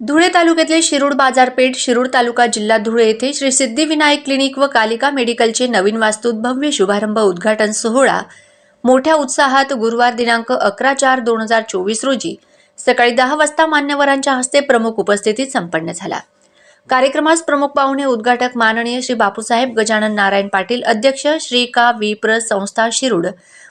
धुळे तालुक्यातले शिरूड बाजारपेठ शिरूड तालुका जिल्हा धुळे येथे श्री सिद्धिविनायक क्लिनिक व कालिका मेडिकलचे नवीन वास्तूत भव्य शुभारंभ उद्घाटन सोहळा. मोठ्या उत्साहात गुरुवार दिनांक अकरा चार दोन हजार चोवीस रोजी सकाळी दहा वाजता मान्यवरांच्या हस्ते प्रमुख उपस्थितीत संपन्न झाला. कार्यक्रमास प्रमुख पाहुणे उद्घाटक माननीय श्री बापूसाहेब गजानन नारायण पाटील अध्यक्ष श्री का विप्र संस्था शिरूड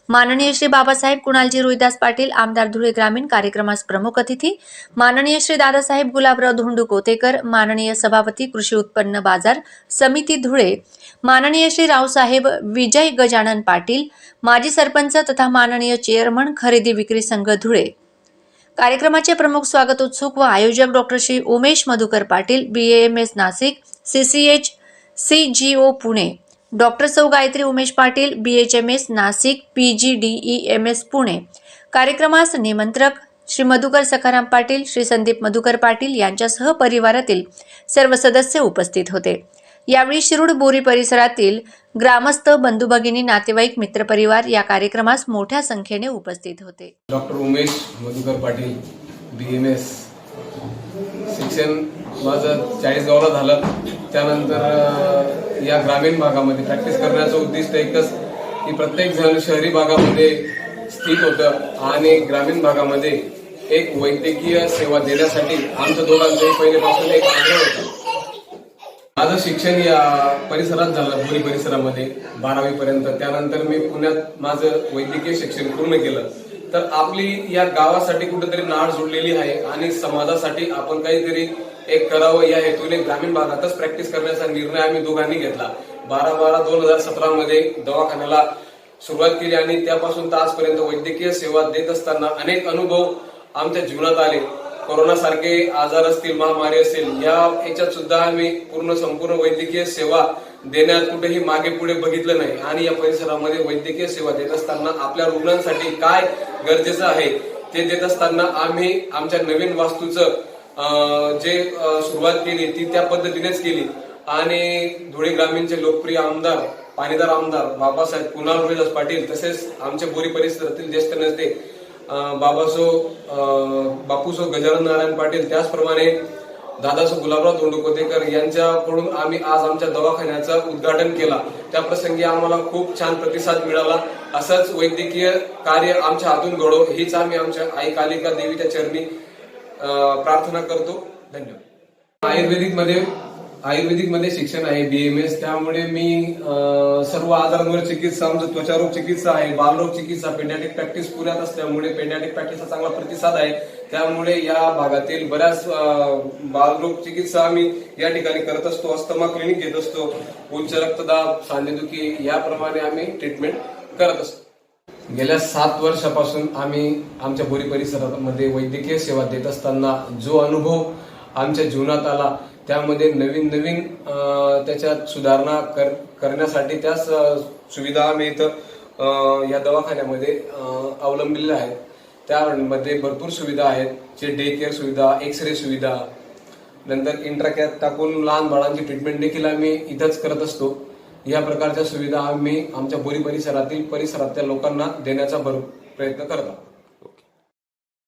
माननीय श्री बाबासाहेब कुणालजी रोहिदास पाटील आमदार धुळे ग्रामीण कार्यक्रमास प्रमुख अतिथी माननीय श्री दादासाहेब गुलाबराव धोंडू कोतेकर माननीय सभापती कृषी उत्पन्न बाजार समिती धुळे माननीय श्री रावसाहेब विजय गजानन पाटील माजी सरपंच तथा माननीय चेअरमन खरेदी विक्री संघ धुळे. कार्यक्रमाचे प्रमुख स्वागत उत्सुक व आयोजक doctor Shri Umesh Madhukar Patil B M S Nashik C C H C G O Pune. Doctor Sau Gayatri Umesh Patil B H M S Nashik P G D E M S Pune. कार्यक्रमास निमंत्रक श्री मधुकर सखाराम पाटील श्री संदीप मधुकर पाटील यांच्यासह परिवारातील सर्व सदस्य उपस्थित होते. यावेळी शिरूड बोरी परिसरातील ग्रामस्थ बंधू भगिनी नातेवाईक मित्रपरिवार या कार्यक्रमास मोठ्या संख्येने उपस्थित होते. Doctor Umesh Madhukar Patil B M S शिक्षण माझं चाळीसगावला झालं. त्यानंतर या ग्रामीण भागामध्ये प्रॅक्टिस करण्याचं उद्दिष्ट एकच की प्रत्येक जण शहरी भागामध्ये स्थित होतं आणि ग्रामीण भागामध्ये एक वैद्यकीय सेवा देण्यासाठी आमच्या दोघांचंही पहिलेपासून एक आग्रह होता. माझं शिक्षण या परिसरात झालं पुणे परिसरामध्ये बारावी पर्यंत त्यानंतर मी पुण्यात माझं वैद्यकीय शिक्षण पूर्ण केलं. तर आपली या गावासाठी कुठेतरी नाळ जुडलेली आहे आणि समाजासाठी आपण काहीतरी एक करावं या हेतूने ग्रामीण भागातच प्रॅक्टिस करण्याचा निर्णय आम्ही दोघांनी घेतला. बारा बारा दोन हजार सतरा मध्ये दवाखान्याला सुरुवात केली आणि त्यापासून तर आजपर्यंत वैद्यकीय सेवा देत असताना अनेक अनुभव आमच्या जीवनात आले. कोरोना सारखे आजार असतील महामारी असेल या याच्यात सुद्धा आम्ही पूर्ण संपूर्ण वैद्यकीय सेवा देण्यात कुठेही मागे पुढे बघितलं नाही. आणि या परिसरामध्ये वैद्यकीय सेवा देत असताना आपल्या रुग्णांसाठी काय गरजेचं आहे ते देत असताना आम्ही आमच्या नवीन वास्तूचं अं, जे सुरुवात केली ती त्या पद्धतीनेच केली. आणि धुळे ग्रामीणचे लोकप्रिय आमदार पाणीदार आमदार बाबासाहेब कुणाल रोहिदास पाटील तसेच आमच्या बोरी परिसरातील ज्येष्ठ नेते बाबासो बापूसो गजानन नारायण पाटील त्याचप्रमाणे दादासो गुलाबराव धोंडकोतेकर यांच्याकडून आम्ही आज आमच्या दवाखान्याचं उद्घाटन केला. त्या प्रसंगी आम्हाला खूप छान प्रतिसाद मिळाला. असंच वैद्यकीय कार्य आमच्या हातून घडो हीच आम्ही आमच्या आई कालिका देवीच्या चरणी प्रार्थना करतो. धन्यवाद. आयुर्वेदिकमध्ये आयुर्वेदिकमध्ये शिक्षण आहे बीएमएस त्यामुळे मी सर्व आजारांवर चिकित्सा म्हणजे त्वचारोग चिकित्सा आहे बालरोग चिकित्सा पेंडॅटिक प्रॅक्टिस पुण्यात असल्यामुळे पेंडॅटिक प्रॅक्टिसचा चांगला प्रतिसाद आहे. त्यामुळे या भागातील बऱ्याच बालरोग चिकित्सा आम्ही या ठिकाणी करत असतो. अस्थमा क्लिनिक घेत असतो. उच्च रक्तदाब सांधेदुखी याप्रमाणे आम्ही ट्रीटमेंट करत असतो. गेल्या सात वर्षापासून आम्ही आमच्या बोरी परिसरामध्ये वैद्यकीय सेवा देत असताना जो अनुभव आमच्या जीवनात आला. त्यामध्ये नवीन नवीन त्याच्यात सुधारणा कर करण्यासाठी त्याच सुविधा आम्ही इथं या दवाखान्यामध्ये अवलंबलेल्या अवलंबिलेल्या आहेत. त्यामध्ये भरपूर सुविधा आहेत. जे डे केअर सुविधा एक्स रे सुविधा नंतर इंट्राकॅप टाकून लहान बाळांची ट्रीटमेंट देखील आम्ही इथंच करत असतो. या प्रकारच्या सुविधा आम्ही आमच्या बोरी परिसरातील परिसरातल्या लोकांना देण्याचा भर प्रयत्न करतो